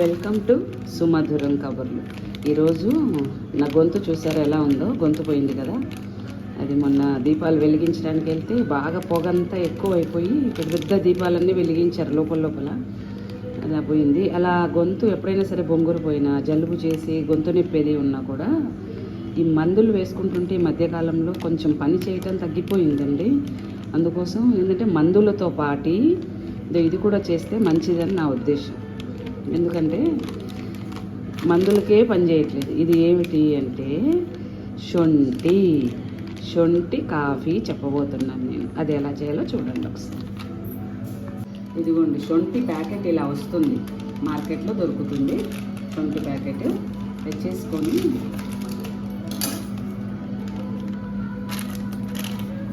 Welcome to సుమధురం కబుర్లు ఈరోజు నా గొంతు చూసారు ఎలా ఉందో? గొంతు పోయింది కదా? అది మొన్న దీపాలు వెలిగించడానికి వెళ్తే బాగా పొగంతా ఎక్కువైపోయి పెద్ద పెద్ద దీపాలన్నీ వెలిగించారు లోపల లోపల. అలా పోయింది. అలా గొంతు ఎప్పుడైనా సరే బొంగురు పోయినా జలుబు చేసి గొంతు నొప్పేది ఉన్నా కూడా ఈ మందులు వేసుకుంటుంటే ఈ మధ్యకాలంలో కొంచెం పని చేయటం తగ్గిపోయిందండి. అందుకోసం ఏంటంటే మందులతో పాటి ఇది కూడా చేస్తే మంచిదని నా ఉద్దేశం. ఎందుకంటే మందులకే పని చేయట్లేదు. ఇది ఏమిటి అంటే శొంఠి. శొంఠి కాఫీ చెప్పబోతున్నాను నేను. అది ఎలా చేయాలో చూడండి ఒకసారి. ఇదిగోండి శొంఠి ప్యాకెట్ ఇలా వస్తుంది. మార్కెట్లో దొరుకుతుంది. శొంఠి ప్యాకెట్ తెచ్చేసుకొని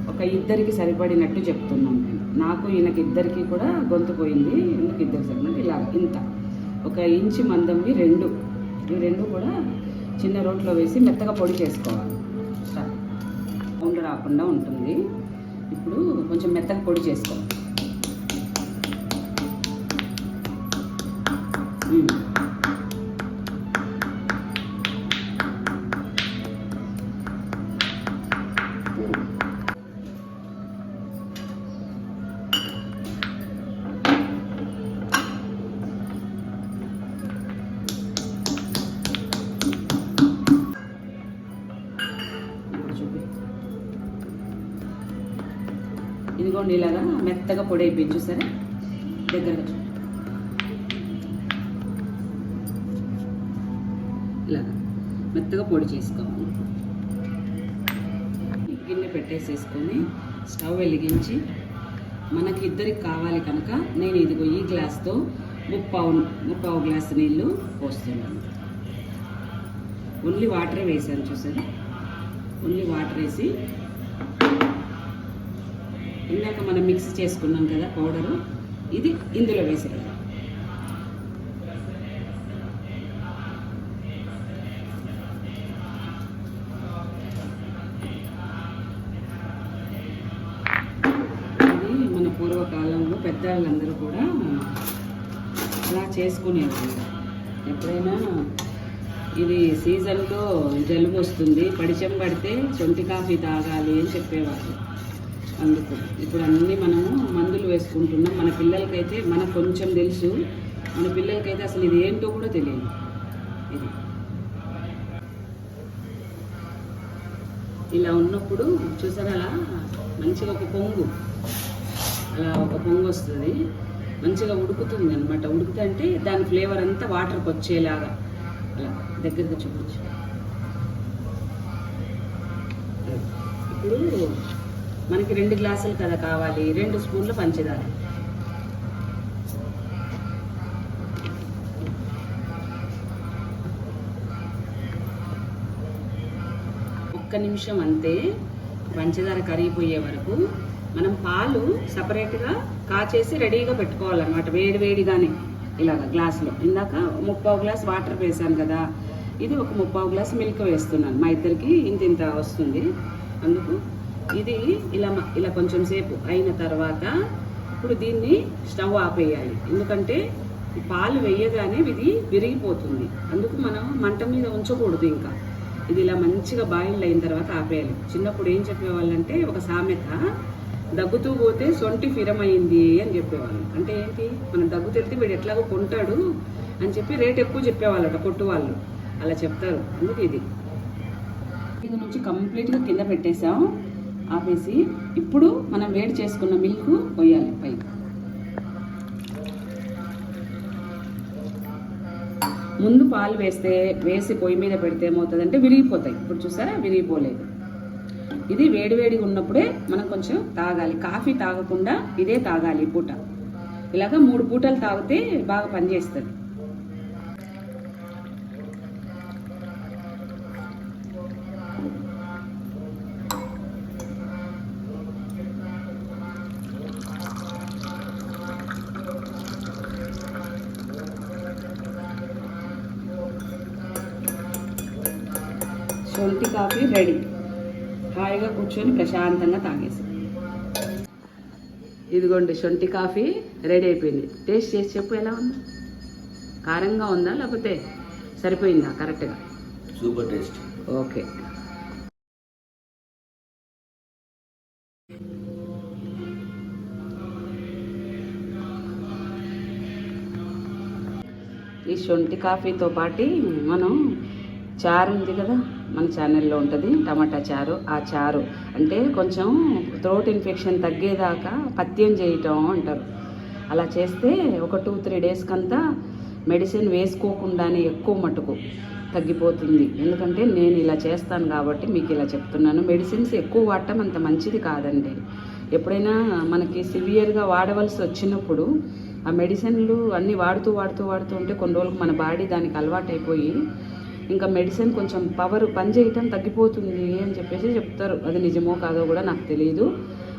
ఒక ఇద్దరికి సరిపడినట్టు చెప్తున్నాను నేను. నాకు ఈయనకి ఇద్దరికి కూడా గొంతు పోయింది. ఎందుకు ఇద్దరు సరిపడినట్టు? ఇలా ఇంత. ఒక ఇంచు మందంవి రెండు. ఈ రెండు కూడా చిన్న రోట్లో వేసి మెత్తగా పొడి చేసుకోవాలి. ఉండ రాకుండా ఉంటుంది. ఇప్పుడు కొంచెం మెత్తగా పొడి చేసుకోవాలి. ఇదిగోండి ఇలాగా మెత్తగా పొడి అయిపోయింది చూసారా? దగ్గరగా ఇలాగా మెత్తగా పొడి చేసుకోవాలి. గిన్నె పెట్టేసేసుకొని స్టవ్ వెలిగించి మనకి ఇద్దరికి కావాలి కనుక నేను ఇదిగో ఈ గ్లాస్తో ముప్పావు ముప్పావు గ్లాస్ నీళ్ళు పోస్తున్నాను. ఓన్లీ వాటరే వేసాను చూసారు? ఓన్లీ వాటర్ వేసి ఇందాక మనం మిక్స్ చేసుకున్నాం కదా పౌడరు ఇది ఇందులో వేసేయాలి. ఇది మన పూర్వకాలంలో పెద్దవాళ్ళందరూ కూడా అలా చేసుకునేవాళ్ళు. ఎప్పుడైనా ఇది సీజన్లో జలుబు వస్తుంది పడిచం పడితే చొంటి కాఫీ తాగాలి అని చెప్పేవాళ్ళు. అందుకు ఇప్పుడు అన్నీ మనము మందులు వేసుకుంటున్నాం. మన పిల్లలకైతే మనకు కొంచెం తెలుసు. మన పిల్లలకైతే అసలు ఇది ఏంటో కూడా తెలియదు. ఇది. ఇలా ఉన్నప్పుడు చూసారా అలా? మంచిగా ఒక పొంగు. అలా ఒక పొంగు వస్తుంది. మంచిగా ఉడుకుతుంది అనమాట ఉడుకుతుంటే దాని ఫ్లేవర్ అంతా వాటర్కి వచ్చేలాగా. అలా దగ్గరగా చూపించు. ఇప్పుడు మనకి రెండు గ్లాసులు కదా కావాలి. రెండు స్పూన్లు పంచదార. ఒక్క నిమిషం అంతే. పంచదార కరిగిపోయే వరకు మనం పాలు సపరేట్గా కాచేసి రెడీగా పెట్టుకోవాలన్నమాట. వేడి వేడిగానే ఇలాగ గ్లాసులో. ఇందాక ముప్పావు గ్లాస్ వాటర్ వేసాను కదా. ఇది ఒక ముప్పావు గ్లాస్ మిల్క్ వేస్తున్నాను. మా ఇద్దరికి ఇంత ఇంత వస్తుంది. అందుకు ఇలా ఇలా కొంచెం సేపు అయిన తర్వాత ఇప్పుడు దీన్ని స్టవ్ ఆపేయాలి. ఎందుకంటే పాలు వేయగానే ఇది విరిగిపోతుంది. అందుకు మనం మంట మీద ఉంచకూడదు ఇంకా. ఇది ఇలా మంచిగా బాయిల్ అయిన తర్వాత ఆపేయాలి. చిన్నప్పుడు ఏం చెప్పేవాళ్ళంటే ఒక సామెత దగ్గుతూ పోతే సొంటి ఫిరమైంది అని చెప్పేవాళ్ళు. అంటే ఏంటి? మనం దగ్గు తెస్తే వీడు ఎట్లాగో కొంటాడు అని చెప్పి రేట్ ఎక్కువ చెప్పేవాళ్ళట కొట్టు వాళ్ళు అలా చెప్తారు. అందుకు ఇది. ఇది నుంచి కంప్లీట్గా కింద పెట్టేసాం ఆపేసి ఇప్పుడు మనం వేడి చేసుకున్న మిల్క్ పోయాలి పైకి ముందు పాలు వేస్తే వేసి పొయ్యి మీద పెడితే ఏమవుతుందంటే విరిగిపోతాయి. ఇప్పుడు చూసారా? విరిగిపోలేదు. ఇది వేడివేడిగా ఉన్నప్పుడే మనం కొంచెం తాగాలి. కాఫీ తాగకుండా ఇదే తాగాలి పూట. ఇలాగ మూడు పూటలు తాగితే బాగా పనిచేస్తుంది. శొంఠి కాఫీ రెడీ. హాయిగా కూర్చొని ప్రశాంతంగా తాగేసి. ఇదిగోండి శొంఠి కాఫీ రెడీ అయిపోయింది. టేస్ట్ చేసి చెప్పు ఎలా ఉంది? కారంగా ఉందా లేకపోతే సరిపోయిందా కరెక్ట్గా? Super taste. ఓకే. ఈ శొంఠి కాఫీతో పాటు మనం చారు ఉంది కదా మన ఛానల్లో ఉంటుంది టమాటా చారు. ఆ చారు అంటే కొంచెం థ్రోట్ ఇన్ఫెక్షన్ తగ్గేదాకా పత్యం చేయటం అంటారు. అలా చేస్తే ఒక టూ త్రీ డేస్కంతా మెడిసిన్ వేసుకోకుండానే ఎక్కువ మటుకు తగ్గిపోతుంది. ఎందుకంటే నేను ఇలా చేస్తాను కాబట్టి మీకు ఇలా చెప్తున్నాను. మెడిసిన్స్ ఎక్కువ వాడటం అంత మంచిది కాదండి. ఎప్పుడైనా మనకి సివియర్గా వాడవలసి వచ్చినప్పుడు ఆ మెడిసిన్లు అన్నీ వాడుతూ వాడుతూ వాడుతూ ఉంటే కొన్ని రోజులకు మన బాడీ దానికి అలవాటైపోయి ఇంకా మెడిసిన్ కొంచెం పవర్ పనిచేయటం తగ్గిపోతుంది అని చెప్పేసి చెప్తారు. అది నిజమో కాదో కూడా నాకు తెలియదు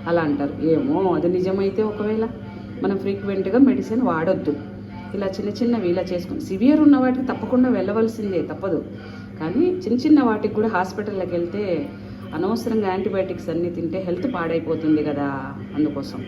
అలా అంటారు. ఏమో అది నిజమైతే ఒకవేళ మనం ఫ్రీక్వెంట్గా మెడిసిన్ వాడొద్దు. ఇలా చిన్న చిన్నవి ఇలా చేసుకుని సివియర్ ఉన్న వాటికి తప్పకుండా వెళ్ళవలసిందే తప్పదు. కానీ చిన్న చిన్న వాటికి కూడా హాస్పిటల్లోకి వెళ్తే అనవసరంగా యాంటీబయాటిక్స్ అన్నీ తింటే హెల్త్ పాడైపోతుంది కదా అందుకోసం.